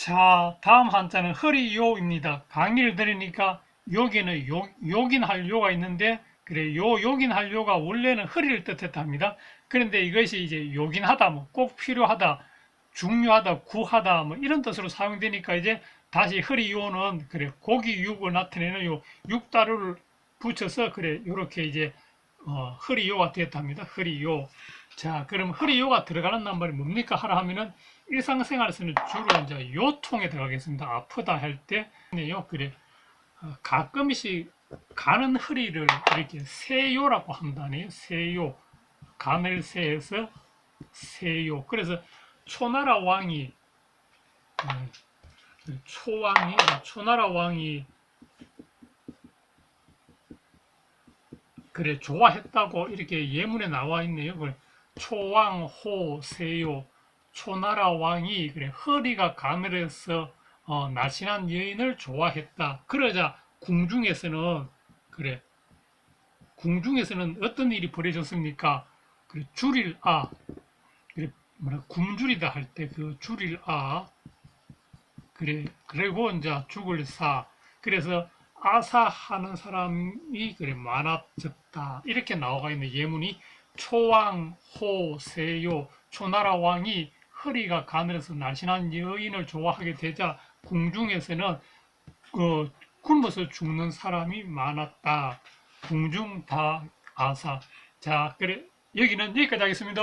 자, 다음 한자는 허리요입니다. 강의를 들으니까 여기는 요, 요긴할 요가 있는데 그래 요 요긴할 요가 원래는 허리를 뜻했다 합니다. 그런데 이것이 이제 요긴하다, 뭐 꼭 필요하다, 중요하다, 구하다 뭐 이런 뜻으로 사용되니까 이제 다시 허리요는 그래 고기 육을 나타내는 요 육다루를 붙여서 그래 요렇게 이제 어, 허리요가 되었답니다. 허리요. 자, 그럼 허리요가 들어가는 낱말이 뭡니까? 하라 하면은 일상생활에서는 주로 이제 요통에 들어가겠습니다. 아프다 할 때요. 그래 어, 가끔씩 가는 허리를 이렇게 세요라고 한다네요. 세요. 간을 세해서 세요. 그래서 초나라 왕이 음, 초왕이 초나라 왕이 그래 좋아했다고 이렇게 예문에 나와 있네요. 그래 초왕호 세요 초나라 왕이 그래 허리가 가늘어서 어, 날씬한 여인을 좋아했다. 그러자 궁중에서는 그래 궁중에서는 어떤 일이 벌어졌습니까? 그래 줄일 아 그래 뭐라 굶주리다 할 때 그 줄일 아 그래 그리고 이제 죽을 사 그래서 아사하는 사람이 그래 많아졌다 이렇게 나와 있는 예문이 초왕 호세요 초나라 왕이 허리가 가늘어서 날씬한 여인을 좋아하게 되자 궁중에서는 그 굶어서 죽는 사람이 많았다. 궁중 다 아사. 자, 그래 여기는 여기까지 하겠습니다.